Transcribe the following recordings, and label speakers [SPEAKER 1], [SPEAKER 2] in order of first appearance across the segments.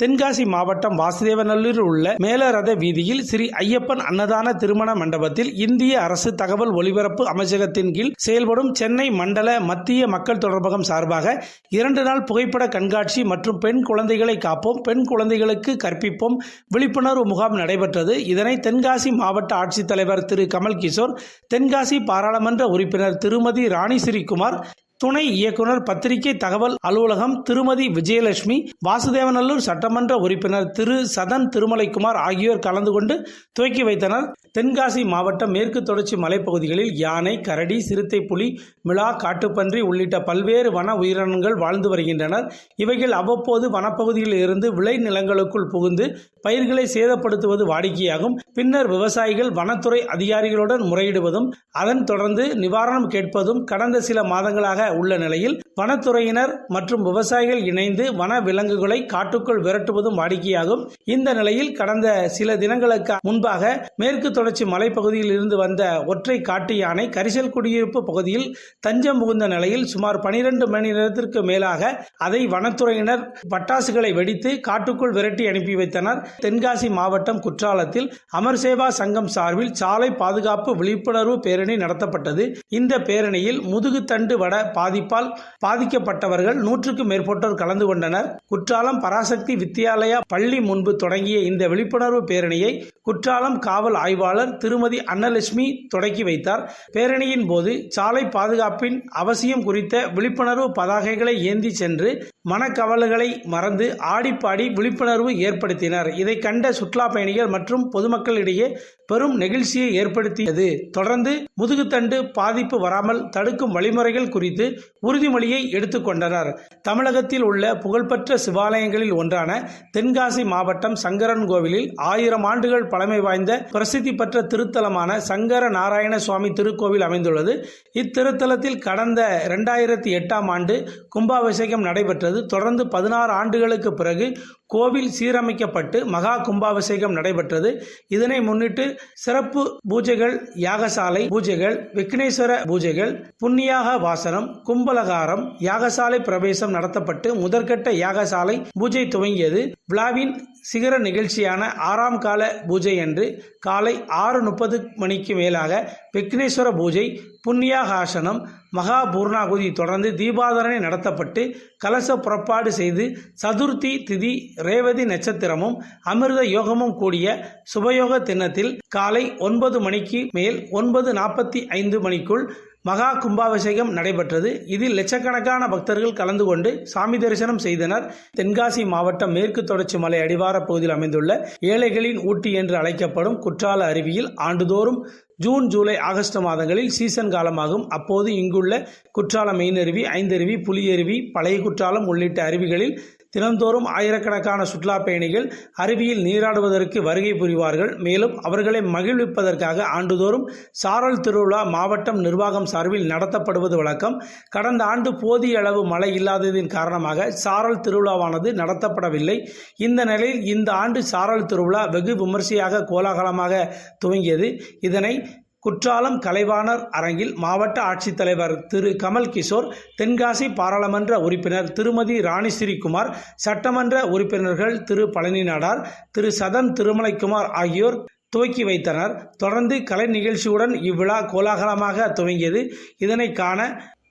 [SPEAKER 1] தென்காசி மாவட்டம் வாசுதேவநல்லூரில் உள்ள மேலரத வீதியில் ஸ்ரீ ஐயப்பன் அன்னதான திருமண மண்டபத்தில் இந்திய அரசு தகவல் ஒலிபரப்பு அமைச்சகத்தின் கீழ் செயல்படும் சென்னை மண்டல மத்திய மக்கள் தொடர்பகம் சார்பாக இரண்டு நாள் புகைப்பட கண்காட்சி மற்றும் பெண் குழந்தைகளை காப்போம் பெண் குழந்தைகளுக்கு கற்பிப்போம் விழிப்புணர்வு முகாம் நடைபெற்றது. இதனை தென்காசி மாவட்ட ஆட்சித்தலைவர் திரு. கமல் கிஷோர் தென்காசி பாராளுமன்ற உறுப்பினர் திருமதி ராணி ஸ்ரீகுமார் துணை இயக்குனர் பத்திரிகை தகவல் அலுவலகம் திருமதி விஜயலட்சுமி வாசுதேவநல்லூர் சட்டமன்ற உறுப்பினர் திரு. சதன் திருமலைக்குமார் ஆகியோர் கலந்து கொண்டு துவக்கி வைத்தனர். தென்காசி மாவட்டம் மேற்கு தொடர்ச்சி மலைப்பகுதிகளில் யானை கரடி சிறுத்தை புலி மிளா காட்டுப்பன்றி உள்ளிட்ட பல்வேறு வன உயிரினங்கள் வாழ்ந்து வருகின்றனர். இவைகள் அவ்வப்போது வனப்பகுதியில் இருந்து விளை நிலங்களுக்குள் புகுந்து பயிர்களை சேதப்படுத்துவது வாடிக்கையாகும். பின்னர் விவசாயிகள் வனத்துறை அதிகாரிகளுடன் முறையிடுவதும் அதன் தொடர்ந்து நிவாரணம் கேட்பதும் கடந்த சில மாதங்களாக உள்ள நிலையில் வனத்துறையினர் மற்றும் விவசாயிகள் இணைந்து வன விலங்குகளை காட்டுக்குள் விரட்டுவதும் வாடிக்கையாகும். இந்த நிலையில் கடந்த சில தினங்களுக்கு முன்பாக மேற்கு தொடர்ச்சி மலைப்பகுதியில் இருந்து வந்த ஒற்றை காட்டு யானை கரிசல் குடியிருப்பு பகுதியில் தஞ்சம் புகுந்த நிலையில் சுமார் பனிரெண்டு மணி நேரத்திற்கு மேலாக அதை வனத்துறையினர் பட்டாசுகளை வெடித்து காட்டுக்குள் விரட்டி அனுப்பி வைத்தனர். தென்காசி மாவட்டம் குற்றாலத்தில் அமர் சேவா சங்கம் சார்பில் சாலை பாதுகாப்பு விழிப்புணர்வு பேரணி நடத்தப்பட்டது. இந்த பேரணியில் முதுகுத்தண்டு வட பாதிப்பால் பாதிக்கப்பட்டவர்கள் நூற்றுக்கும் மேற்பட்டோர் கலந்து கொண்டனர். குற்றாலம் பராசக்தி வித்யாலயா பள்ளி முன்பு தொடங்கிய இந்த விழிப்புணர்வு பேரணியை குற்றாலம் காவல் ஆய்வாளர் திருமதி அன்னலட்சுமி தொடக்கி வைத்தார். பேரணியின் போது சாலை பாதுகாப்பின் அவசியம் குறித்த விழிப்புணர்வு பதாகைகளை ஏந்தி சென்று மனக்கவலைகளை மறந்து ஆடிப்பாடி விழிப்புணர்வு ஏற்படுத்தினர். இதை கண்ட சுற்றுலா பயணிகள் மற்றும் பொதுமக்களிடையே பெரும் நெகிழ்ச்சியை ஏற்படுத்தியது. தொடர்ந்து முதுகுத்தண்டு பாதிப்பு வராமல் தடுக்கும் வழிமுறைகள் குறித்து உறுதிமொழியை எடுத்துக்கொண்டனர் தமிழகத்தில் உள்ள புகழ்பெற்ற சிவாலயங்களில் ஒன்றான தென்காசி மாவட்டம் சங்கரன் கோவிலில் ஆயிரம் ஆண்டுகள் பழமை வாய்ந்த பிரசித்தி பெற்ற திருத்தலமான சங்கர நாராயண சுவாமி திருக்கோவில் அமைந்துள்ளது. இத்திருத்தலத்தில் கடந்த இரண்டாயிரத்தி எட்டாம் ஆண்டு கும்பாபிஷேகம் நடைபெற்றது. தொடர்ந்து பதினாறு ஆண்டுகளுக்கு பிறகு கோவில் சீரமைக்கப்பட்டு மகா கும்பாபிஷேகம் நடைபெற்றது. இதனை முன்னிட்டு சிறப்பு பூஜைகள் யாகசாலை பூஜைகள் விக்னேஸ்வர பூஜைகள் புண்ணியாக வாசனம் கும்பலகாரம் யாகசாலை பிரவேசம் நடத்தப்பட்டு முதற்கட்ட யாகசாலை பூஜை துவங்கியது. விழாவின் சிகர நிகழ்ச்சியான ஆறாம் கால பூஜை அன்று காலை ஆறு முப்பது மணிக்கு மேலாக விக்னேஸ்வர பூஜை புண்ணியாகாசனம் மகா பூர்ணாகுதி தொடர்ந்து தீபாதரணை நடத்தப்பட்டு கலச புறப்பாடு செய்து சதுர்த்தி திதி ரேவதி நட்சத்திரமும் அமிர்த யோகமும் கூடிய சுபயோக தினத்தில் காலை ஒன்பது மணிக்கு மேல் ஒன்பது நாற்பத்தி ஐந்து மணிக்குள் மகா கும்பாபிஷேகம் நடைபெற்றது. இதில் லட்சக்கணக்கான பக்தர்கள் கலந்து கொண்டு சாமி தரிசனம் செய்தனர். தென்காசி மாவட்டம் மேற்கு தொடர்ச்சி மலை அடிவார பகுதியில் அமைந்துள்ள ஏழைகளின் ஊட்டி என்று அழைக்கப்படும் குற்றால அருவியில் ஆண்டுதோறும் ஜூன் ஜூலை ஆகஸ்ட் மாதங்களில் சீசன் காலமாகும். அப்போது இங்குள்ள குற்றாலம் மெயினருவி ஐந்தருவி புலியருவி பழைய குற்றாலம் உள்ளிட்ட அருவிகளில் தினந்தோறும் ஆயிரக்கணக்கான சுற்றுலா பயணிகள் அருவியில் நீராடுவதற்கு வருகை புரிவார்கள். மேலும் அவர்களை மகிழ்விப்பதற்காக ஆண்டுதோறும் சாரல் திருவிழா மாவட்டம் நிர்வாகம் சார்பில் நடத்தப்படுவது வழக்கம். கடந்த ஆண்டு போதிய அளவு மழை இல்லாததின் காரணமாக சாரல் திருவிழாவானது நடத்தப்படவில்லை. இந்த நிலையில் இந்த ஆண்டு சாரல் திருவிழா வெகு விமர்சையாக கோலாகலமாக துவங்கியது. இதனை குற்றாலம் கலைவாணர் அரங்கில் மாவட்ட ஆட்சித்தலைவர் திரு. கமல் கிஷோர் தென்காசி பாராளுமன்ற உறுப்பினர் திருமதி ராணி ஸ்ரீகுமார் சட்டமன்ற உறுப்பினர்கள் திரு. பழனி நாடார் திரு. சதன் திருமலைக்குமார் ஆகியோர் துவக்கி வைத்தனர். தொடர்ந்து கலை நிகழ்ச்சியுடன் இவ்விழா கோலாகலமாக துவங்கியது. இதனை காண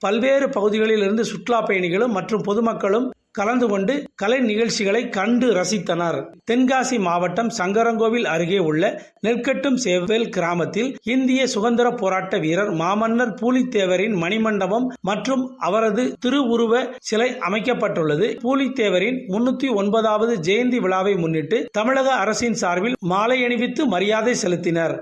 [SPEAKER 1] பல்வேறு பகுதிகளிலிருந்து சுற்றுலா பயணிகளும் மற்றும் பொதுமக்களும் கலந்து கொண்டு கலை நிகழ்ச்சிகளை கண்டு ரசித்தனர். தென்காசி மாவட்டம் சங்கரங்கோவில் அருகே உள்ள நெற்கட்டும் சேவல் கிராமத்தில் இந்திய சுதந்திர போராட்ட வீரர் மாமன்னர் பூலித்தேவரின் மணிமண்டபம் மற்றும் அவரது திருவுருவ சிலை அமைக்கப்பட்டுள்ளது. பூலித்தேவரின் முன்னூத்தி ஒன்பதாவது ஜெயந்தி விழாவை முன்னிட்டு தமிழக அரசின் சார்பில் மாலை அணிவித்து மரியாதை செலுத்தினர்.